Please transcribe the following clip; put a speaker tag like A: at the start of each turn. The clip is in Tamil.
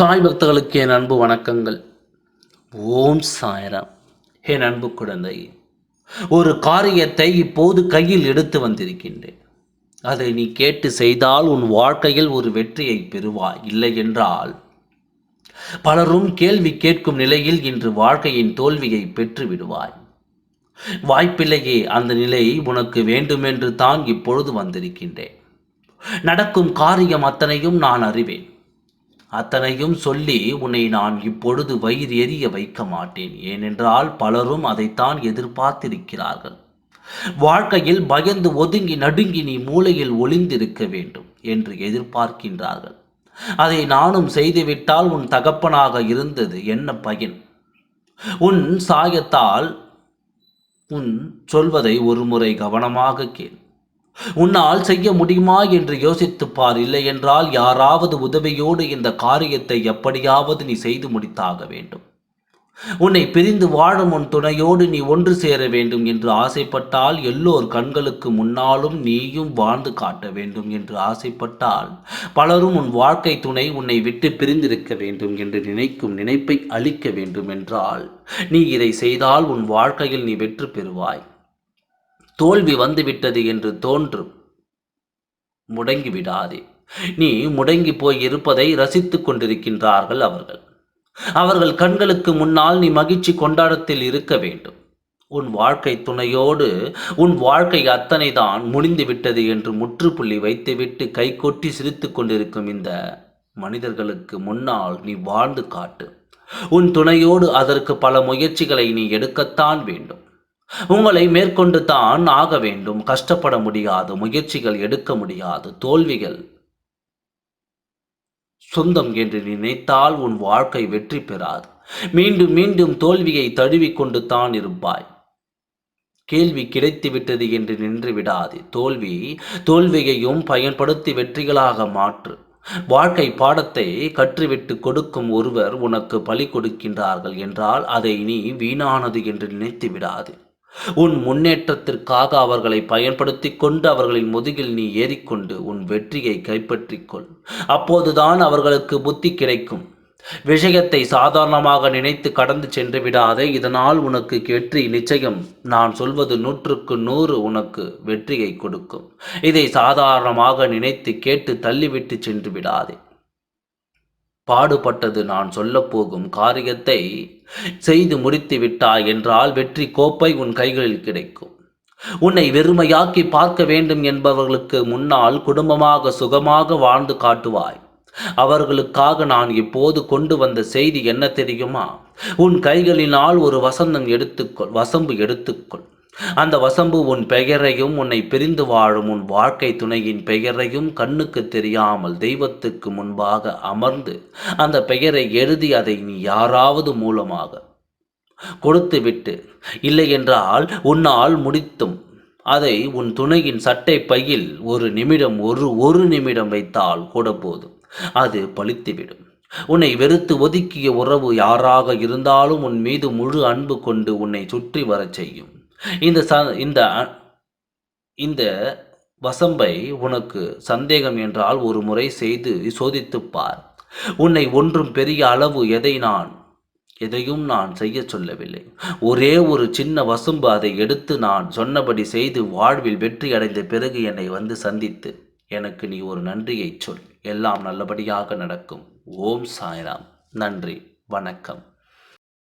A: சாய் பக்தர்களுக்கு என் அன்பு வணக்கங்கள். ஓம் சாயரம். என் அன்பு குழந்தை ஒரு காரியத்தை இப்போது கையில் எடுத்து வந்திருக்கின்றேன். அதை நீ கேட்டு செய்தால் உன் வாழ்க்கையில் ஒரு வெற்றியை பெறுவாய் இல்லை என்றால். பலரும் கேள்வி கேட்கும் நிலையில் இன்று வாழ்க்கையின் தோல்வியை பெற்று விடுவாய். வாய்ப்பில்லையே அந்த நிலை உனக்கு வேண்டுமென்று தான் இப்பொழுது வந்திருக்கின்றேன். நடக்கும் காரியம் அத்தனையும் நான் அறிவேன். அத்தனையும் சொல்லி உன்னை நான் இப்பொழுது வயிறு எரிய வைக்க மாட்டேன். ஏனென்றால் பலரும் அதைத்தான் எதிர்பார்த்திருக்கிறார்கள். வாழ்க்கையில் பயந்து ஒதுங்கி நடுங்கி நீ மூலையில் ஒளிந்திருக்க வேண்டும் என்று எதிர்பார்க்கின்றார்கள். அதை நானும் செய்துவிட்டால் உன் தகப்பனாக இருந்தது என்ன பயன்? உன் சாயத்தால் உன் சொல்வதை ஒருமுறை கவனமாக கேள். உன்னால் செய்ய முடியுமா என்று யோசித்துப் பார் இல்லை என்றால் யாராவது உதவியோடு இந்த காரியத்தை எப்படியாவது நீ செய்து முடித்தாக வேண்டும். உன்னை பிரிந்து வாழும் உன் துணையோடு நீ ஒன்று சேர வேண்டும் என்று ஆசைப்பட்டால் எல்லோர் கண்களுக்கு முன்னாலும் நீயும் வாழ்ந்து காட்ட வேண்டும் என்று ஆசைப்பட்டால் பலரும் உன் வாழ்க்கை துணை உன்னை விட்டு பிரிந்திருக்க வேண்டும் என்று நினைக்கும் நினைப்பை அளிக்க வேண்டும் என்றால் நீ இதை செய்தால் உன் வாழ்க்கையில் நீ வெற்றி பெறுவாய். தோல்வி வந்துவிட்டது என்று தோன்றும் முடங்கி விடாதே. நீ முடங்கி போய் இருப்பதை ரசித்துக் கொண்டிருக்கின்றார்கள் அவர்கள். அவர்கள் கண்களுக்கு முன்னால் நீ மகிழ்ச்சி கொண்டாடத்தில் இருக்க வேண்டும். உன் வாழ்க்கை துணையோடு உன் வாழ்க்கை அத்தனை தான் முடிந்து விட்டது என்று முற்றுப்புள்ளி வைத்துவிட்டு கைகொட்டி சிரித்து கொண்டிருக்கும் இந்த மனிதர்களுக்கு முன்னால் நீ வாழ்ந்து காட்டு. உன் துணையோடு அதற்கு பல முயற்சிகளை நீ எடுக்கத்தான் வேண்டும். உங்களை மேற்கொண்டு தான் ஆக வேண்டும். கஷ்டப்பட முடியாது முயற்சிகள் எடுக்க முடியாது தோல்விகள் சொந்தம் என்று நினைத்தால் உன் வாழ்க்கை வெற்றி பெறாது. மீண்டும் மீண்டும் தோல்வியை தழுவிக்கொண்டு தான் இருப்பாய். கேள்வி கிடைத்துவிட்டது என்று நின்று விடாது. தோல்வி தோல்வியையும் பயன்படுத்தி வெற்றிகளாக மாற்று. வாழ்க்கை பாடத்தை கற்றுவிட்டு கொடுக்கும் ஒருவர் உனக்கு பலி கொடுக்கின்றார்கள் என்றால் அதை நீ வீணானது என்று நினைத்து விடாது. உன் முன்னேற்றத்திற்காக அவர்களை பயன்படுத்தி கொண்டு அவர்களின் முதுகில் நீ ஏறிக்கொண்டு உன் வெற்றியை கைப்பற்றிக்கொள் அப்போதுதான் அவர்களுக்கு புத்தி கிடைக்கும். விஷயத்தை சாதாரணமாக நினைத்து கடந்து சென்று விடாதே இதனால் உனக்கு வெற்றி நிச்சயம். நான் சொல்வது நூற்றுக்கு நூறு உனக்கு வெற்றியை கொடுக்கும். இதை சாதாரணமாக நினைத்து கேட்டு தள்ளிவிட்டு சென்று விடாதே. பாடுபட்டது நான் சொல்லப்போகும் காரியத்தை செய்து முடித்து விட்டாய் என்றால் வெற்றி கோப்பை உன் கைகளில் கிடைக்கும். உன்னை வெறுமையாக்கி பார்க்க வேண்டும் என்பவர்களுக்கு முன்னால் குடும்பமாக சுகமாக வாழ்ந்து காட்டுவாய். அவர்களுக்காக நான் இப்போது கொண்டு வந்த செய்தி என்ன தெரியுமா? உன் கைகளினால் ஒரு வசந்தம் எடுத்துக்கொள் வசம்பு எடுத்துக்கொள். அந்த வசம்பு உன் பெயரையும் உன்னை பிரிந்து வாழும் உன் வாழ்க்கை துணையின் பெயரையும் கண்ணுக்கு தெரியாமல் தெய்வத்துக்கு முன்பாக அமர்ந்து அந்த பெயரை எழுதி அதை நீ யாராவது மூலமாக கொடுத்துவிட்டு இல்லை என்றால் உன்னால் முடித்தும். அதை உன் துணையின் சட்டை பையில் ஒரு நிமிடம் ஒரு ஒரு நிமிடம் வைத்தால் கூட போதும். அது பழித்துவிடும். உன்னை வெறுத்து ஒதுக்கிய உறவு யாராக இருந்தாலும் உன் மீது முழு அன்பு கொண்டு உன்னை சுற்றி வரச் செய்யும். இந்த ச இந்த இந்த வசம்பை உனக்கு சந்தேகம் என்றால் ஒரு முறை செய்து சோதித்துப் பார் உன்னை ஒன்றும் பெரிய அளவு எதை நான் எதையும் நான் செய்ய சொல்லவில்லை. ஒரே ஒரு சின்ன வசம்பு அதை எடுத்து நான் சொன்னபடி செய்து வாழ்வில் வெற்றி அடைந்த பிறகு என்னை வந்து சந்தித்து எனக்கு நீ ஒரு நன்றியை சொல். எல்லாம் நல்லபடியாக நடக்கும். ஓம் சாய்ராம். நன்றி. வணக்கம்.